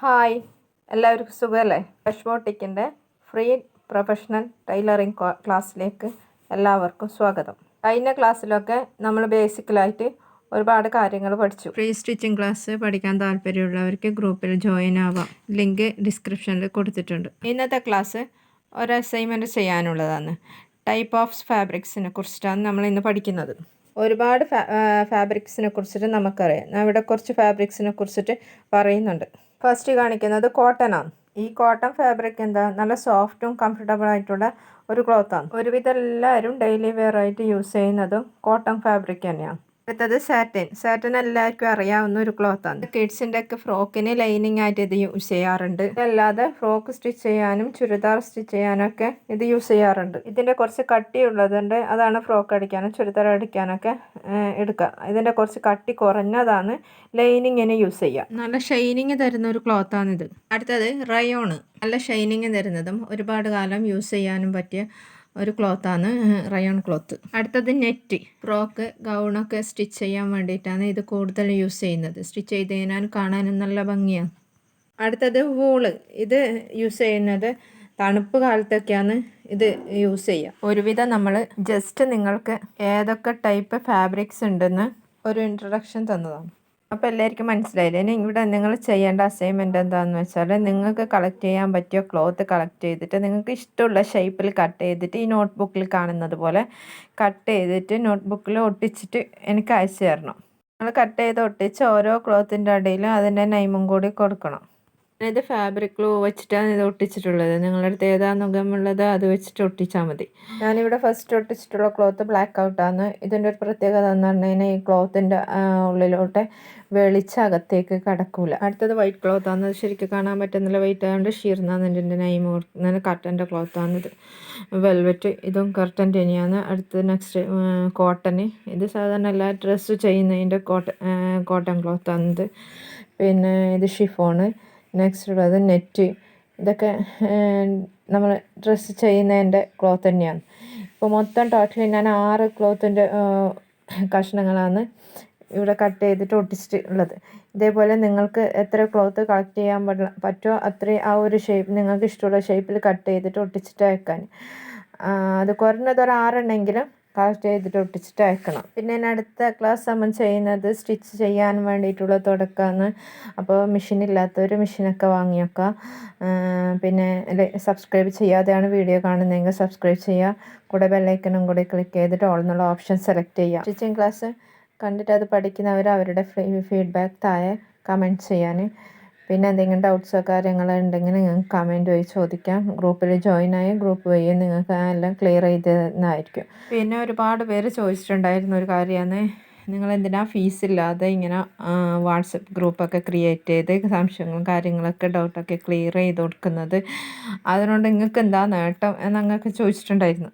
Hi. എല്ലാവർക്കും സുഖമല്ലേ? ഫ്രഷ്മോട്ടിക്കിന്റെ free professional tailoring ക്ലാസ്സിലേക്ക് എല്ലാവർക്കും സ്വാഗതം. കഴിഞ്ഞ ക്ലാസ്സിലൊക്കെ നമ്മൾ ബേസിക്കലായിട്ട് ഒരുപാട് കാര്യങ്ങൾ പഠിച്ചു. ഫ്രീ സ്റ്റിച്ചിങ് ക്ലാസ് പഠിക്കാൻ താല്പര്യമുള്ളവർക്ക് ഗ്രൂപ്പിൽ ജോയിൻ ആവാം. ലിങ്ക് ഡിസ്ക്രിപ്ഷനിൽ കൊടുത്തിട്ടുണ്ട്. ഇന്നത്തെ ക്ലാസ് ഒരു അസൈൻമെന്റ് ചെയ്യാനുള്ളതാണ്. ടൈപ്പ് ഓഫ് ഫാബ്രിക്സിനെ കുറിച്ചിട്ടാണ് നമ്മൾ ഇന്ന് പഠിക്കുന്നത്. ഒരുപാട് ഫാ ഫാബ്രിക്സിനെ കുറിച്ചിട്ട് നമുക്കറിയാം. ഇവിടെ കുറച്ച് ഫാബ്രിക്സിനെ കുറിച്ചിട്ട് പറയുന്നുണ്ട്. ഫസ്റ്റ് കാണിക്കുന്നത് കോട്ടൺ ആണ് ഈ കോട്ടൺ ഫാബ്രിക് എന്താ? നല്ല സോഫ്റ്റും കംഫർട്ടബിൾ ആയിട്ടുള്ള ഒരു ക്ലോത്താണ് ഒരുവിധം എല്ലാവരും ഡെയിലി വെയർ ആയിട്ട് യൂസ് ചെയ്യുന്നതും കോട്ടൺ ഫാബ്രിക് തന്നെയാണ്. അടുത്തത് സാറ്റൻ. സാറ്റൻ എല്ലാവർക്കും അറിയാവുന്ന ഒരു ക്ലോത്താണ് കിഡ്സിന്റെ ഒക്കെ ഫ്രോക്കിന് ലൈനിങ് ആയിട്ട് ഇത് യൂസ് ചെയ്യാറുണ്ട്. അല്ലാതെ ഫ്രോക്ക് സ്റ്റിച്ച് ചെയ്യാനും ചുരിദാർ സ്റ്റിച്ച് ചെയ്യാനൊക്കെ ഇത് യൂസ് ചെയ്യാറുണ്ട്. ഇതിന്റെ കുറച്ച് കട്ടി കട്ടിയുള്ളതുണ്ട് അതാണ് ഫ്രോക്ക് അടിക്കാനും ചുരിദാർ അടിക്കാനൊക്കെ എടുക്കുക ഇതിന്റെ കുറച്ച് കട്ടി കുറഞ്ഞതാണ് ലൈനിങ്ങിന് യൂസ് ചെയ്യുക നല്ല ഷൈനിങ് തരുന്ന ഒരു ക്ലോത്താണിത് അടുത്തത് റയോണ് നല്ല ഷൈനിങ് തരുന്നതും ഒരുപാട് കാലം യൂസ് ചെയ്യാനും പറ്റിയ ഒരു ക്ലോത്താണ് റയോൺ ക്ലോത്ത് അടുത്തത് നെറ്റ് ഫ്രോക്ക് ഗൗണൊക്കെ സ്റ്റിച്ച് ചെയ്യാൻ വേണ്ടിയിട്ടാണ് ഇത് കൂടുതൽ യൂസ് ചെയ്യുന്നത്. സ്റ്റിച്ച് ചെയ്ത് കഴിഞ്ഞാൽ കാണാനും നല്ല ഭംഗിയാണ്. അടുത്തത് വൂൾ ഇത് യൂസ് ചെയ്യുന്നത് തണുപ്പ് കാലത്തൊക്കെയാണ് ഇത് യൂസ് ചെയ്യുക. ഒരുവിധം നമ്മൾ ജസ്റ്റ് നിങ്ങൾക്ക് ഏതൊക്കെ ടൈപ്പ് ഫാബ്രിക്സ് ഉണ്ടെന്ന് ഒരു ഇൻട്രൊഡക്ഷൻ തന്നതാണ്. അപ്പോൾ എല്ലാവർക്കും മനസ്സിലായില്ലേ? ഇനി ഇവിടെ നിങ്ങൾ ചെയ്യേണ്ട അസൈൻമെന്റ് എന്താണെന്ന് വെച്ചാൽ നിങ്ങൾക്ക് കളക്ട് ചെയ്യാൻ പറ്റിയ ക്ലോത്ത് കളക്ട് ചെയ്തിട്ട് നിങ്ങൾക്ക് ഇഷ്ടമുള്ള ഷേപ്പിൽ കട്ട് ചെയ്തിട്ട് ഈ നോട്ട് ബുക്കിൽ കാണുന്നത് പോലെ കട്ട് ചെയ്തിട്ട് നോട്ട് ബുക്കിൽ ഒട്ടിച്ചിട്ട് എനിക്ക് അയച്ചു തരണം. നിങ്ങൾ കട്ട് ചെയ്ത് ഒട്ടിച്ച് ഓരോ ക്ലോത്തിന്റെ അടിയിലും അതിന്റെ നൈമും കൂടി കൊടുക്കണം. ഇത് ഫാബ്രിക് ഗ്ലൂ വെച്ചിട്ടാണ് ഇത് ഒട്ടിച്ചിട്ടുള്ളത്. നിങ്ങളുടെ അടുത്ത് ഏതാ നുഖമുള്ളത് അത് വെച്ചിട്ട് ഒട്ടിച്ചാൽ മതി. ഞാനിവിടെ ഫസ്റ്റ് ഒട്ടിച്ചിട്ടുള്ള ക്ലോത്ത് ബ്ലാക്ക് ഔട്ടാണ് ഇതിന്റെ ഒരു പ്രത്യേകത എന്ന് പറഞ്ഞു കഴിഞ്ഞാൽ ഈ ക്ലോത്തിന്റെ ഉള്ളിലോട്ട് വെളിച്ചം അകത്തേക്ക് കടക്കൂല. അടുത്തത് വൈറ്റ് ക്ലോത്ത് ആണ്. ശരിക്കും കാണാൻ പറ്റുന്നില്ല. വൈറ്റ് ആയതുകൊണ്ട് ഷീർന്നാണ് എന്റെ നൈം കൊടുക്കുന്നത് കർട്ടന്റെ ക്ലോത്താണിത് വെൽവെറ്റ് ഇതും. കർട്ടൻ തന്നെയാണ്. അടുത്തത് നെക്സ്റ്റ് കോട്ടൺ ഇത് സാധാരണ എല്ലാ ഡ്രസ്സ് ചെയ്യുന്നതിന്റെ കോട്ടൺ കോട്ടൺ ക്ലോത്താണിത് പിന്നെ ഇത് ഷിഫോണ് നെക്സ്റ്റ് ഉള്ളത് നെറ്റ് ഇതൊക്കെ നമ്മൾ ഡ്രസ്സ് ചെയ്യുന്നതിന്റെ ക്ലോത്ത് തന്നെയാണ്. ഇപ്പോൾ മൊത്തം ടോട്ടലി ഞാൻ ആറ് ക്ലോത്തിന്റെ കഷ്ണങ്ങളാണ് ഇവിടെ കട്ട് ചെയ്തിട്ട് ഒട്ടിച്ചിട്ട് ഉള്ളത് ഇതേപോലെ നിങ്ങൾക്ക് എത്ര ക്ലോത്ത് കളക്ട് ചെയ്യാൻ പറ്റുമോ അത്രയും ആ ഒരു ഷേപ്പ് നിങ്ങൾക്ക് ഇഷ്ടമുള്ള ഷേപ്പിൽ കട്ട് ചെയ്തിട്ട് ഒട്ടിച്ചിട്ട് വെക്കാൻ. അത് കുറഞ്ഞത് ഒരു ആറെണ്ണെങ്കിലും കളക്ട് ചെയ്തിട്ട് ഒട്ടിച്ചിട്ട് അയക്കണം. പിന്നെ അടുത്ത ക്ലാസ് നമ്മൾ ചെയ്യുന്നത് സ്റ്റിച്ച് ചെയ്യാൻ വേണ്ടിയിട്ടുള്ള തുടക്കമാണ്. അപ്പോൾ മെഷീൻ ഇല്ലാത്തവർ മെഷീനൊക്കെ വാങ്ങി വെക്കുക പിന്നെ സബ്സ്ക്രൈബ് ചെയ്യാതെയാണ് വീഡിയോ കാണുന്നതെങ്കിൽ സബ്സ്ക്രൈബ് ചെയ്യുക കൂടെ ബെല്ലൈക്കനും കൂടി ക്ലിക്ക് ചെയ്തിട്ട് ഓൾ എന്നുള്ള ഓപ്ഷൻ സെലക്ട് ചെയ്യുക സ്റ്റിച്ചിങ് ക്ലാസ് കണ്ടിട്ട് അത് പഠിക്കുന്നവർ അവരുടെ ഫീഡ്ബാക്ക് താഴെ കമന്റ് ചെയ്യാൻ പിന്നെ എന്തെങ്കിലും ഡൗട്ട്സോ കാര്യങ്ങളോ ഉണ്ടെങ്കിൽ നിങ്ങൾക്ക് കമന്റ് വഴി ചോദിക്കാം. ഗ്രൂപ്പിൽ ജോയിൻ ആയി ഗ്രൂപ്പ് വഴി നിങ്ങൾക്ക് എല്ലാം ക്ലിയർ ചെയ്തതായിരിക്കും. പിന്നെ ഒരുപാട് പേര് ചോദിച്ചിട്ടുണ്ടായിരുന്ന ഒരു കാര്യമാണ്. നിങ്ങൾ എന്തിനാ ഫീസ് ഇല്ലാതെ ഇങ്ങനെ വാട്സപ്പ് ഗ്രൂപ്പൊക്കെ ക്രിയേറ്റ് ചെയ്ത് സംശയങ്ങളും കാര്യങ്ങളൊക്കെ ഡൗട്ടൊക്കെ ക്ലിയർ ചെയ്ത് കൊടുക്കുന്നത്. അതുകൊണ്ട് നിങ്ങൾക്ക് എന്താ നേട്ടം എന്നങ്ങൊക്കെ ചോദിച്ചിട്ടുണ്ടായിരുന്നു.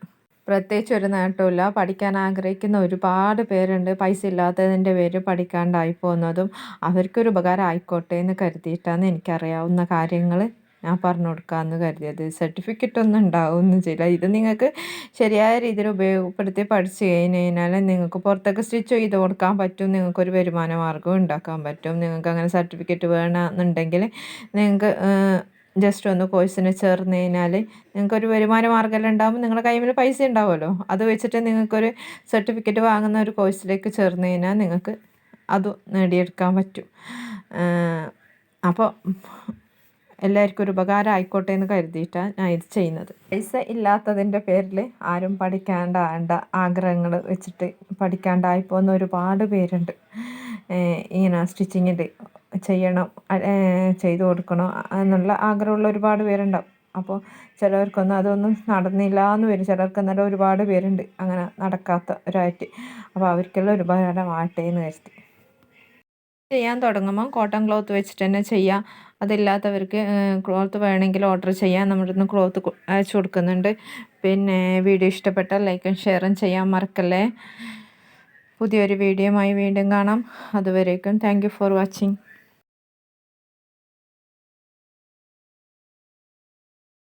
പ്രത്യേകിച്ച് ഒരു നേട്ടമില്ല പഠിക്കാൻ ആഗ്രഹിക്കുന്ന ഒരുപാട് പേരുണ്ട്. പൈസ ഇല്ലാത്തതിന്റെ പേര് പഠിക്കാണ്ടായി പോകുന്നതും അവർക്കൊരു ഉപകാരം ആയിക്കോട്ടെ എന്ന് കരുതിയിട്ടാണ് എനിക്കറിയാവുന്ന കാര്യങ്ങൾ ഞാൻ പറഞ്ഞു കൊടുക്കാമെന്ന് കരുതിയത്. സർട്ടിഫിക്കറ്റ് ഒന്നും ഉണ്ടാവുമെന്ന് ചില ഇത് നിങ്ങൾക്ക് ശരിയായ രീതിയിൽ ഉപയോഗപ്പെടുത്തി പഠിച്ചു കഴിഞ്ഞ് കഴിഞ്ഞാൽ നിങ്ങൾക്ക് പുറത്തൊക്കെ സ്റ്റിച്ച് ചെയ്ത് കൊടുക്കാൻ പറ്റും. നിങ്ങൾക്കൊരു വരുമാന മാർഗം ഉണ്ടാക്കാൻ പറ്റും. നിങ്ങൾക്ക് അങ്ങനെ സർട്ടിഫിക്കറ്റ് വേണമെന്നുണ്ടെങ്കിൽ നിങ്ങൾക്ക് ജസ്റ്റ് ഒന്ന് കോഴ്സിന് ചേർന്ന് കഴിഞ്ഞാൽ നിങ്ങൾക്കൊരു വരുമാന മാർഗമെല്ലാം ഉണ്ടാകുമ്പോൾ നിങ്ങളുടെ കയ്യിൽ പൈസ ഉണ്ടാവുമല്ലോ. അത് വെച്ചിട്ട് നിങ്ങൾക്കൊരു സർട്ടിഫിക്കറ്റ് വാങ്ങുന്ന ഒരു കോഴ്സിലേക്ക് ചേർന്ന് കഴിഞ്ഞാൽ നിങ്ങൾക്ക് അത് നേടിയെടുക്കാൻ പറ്റും. അപ്പോൾ എല്ലാവർക്കും ഒരു ഉപകാരം ആയിക്കോട്ടെ എന്ന് കരുതിയിട്ടാണ് ഞാൻ ഇത് ചെയ്യുന്നത്. പൈസ ഇല്ലാത്തതിന്റെ പേരിൽ ആരും പഠിക്കാണ്ട ആഗ്രഹങ്ങൾ വെച്ചിട്ട് പഠിക്കാണ്ടായി പോകുന്ന ഒരുപാട് പേരുണ്ട്. ഇങ്ങനെ സ്റ്റിച്ചിങ്ങിൽ ചെയ്യണം ചെയ്തു കൊടുക്കണം എന്നുള്ള ആഗ്രഹമുള്ള ഒരുപാട് പേരുണ്ടാവും. അപ്പോൾ ചിലവർക്കൊന്നും അതൊന്നും നടന്നില്ല എന്ന് വരും. ചിലർക്ക് എന്നാലും ഒരുപാട് പേരുണ്ട് അങ്ങനെ നടക്കാത്ത ഒരായിട്ട്. അപ്പോൾ അവർക്കെല്ലാം ഒരുപാട് ഉപകാരമാകട്ടെ എന്ന് വെച്ചിട്ട് ചെയ്യാൻ തുടങ്ങുമ്പോൾ കോട്ടൺ ക്ലോത്ത് വെച്ചിട്ട് തന്നെ ചെയ്യാം. അതില്ലാത്തവർക്ക് ക്ലോത്ത് വേണമെങ്കിൽ ഓർഡർ ചെയ്യാം. നമ്മുടെ ഇന്ന് ക്ലോത്ത് അയച്ചു കൊടുക്കുന്നുണ്ട്. പിന്നെ വീഡിയോ ഇഷ്ടപ്പെട്ട ലൈക്കും ഷെയറും ചെയ്യാൻ മറക്കല്ലേ. പുതിയൊരു വീഡിയോയുമായി വീണ്ടും കാണാം. അതുവരേക്കും താങ്ക് ഫോർ വാച്ചിങ്.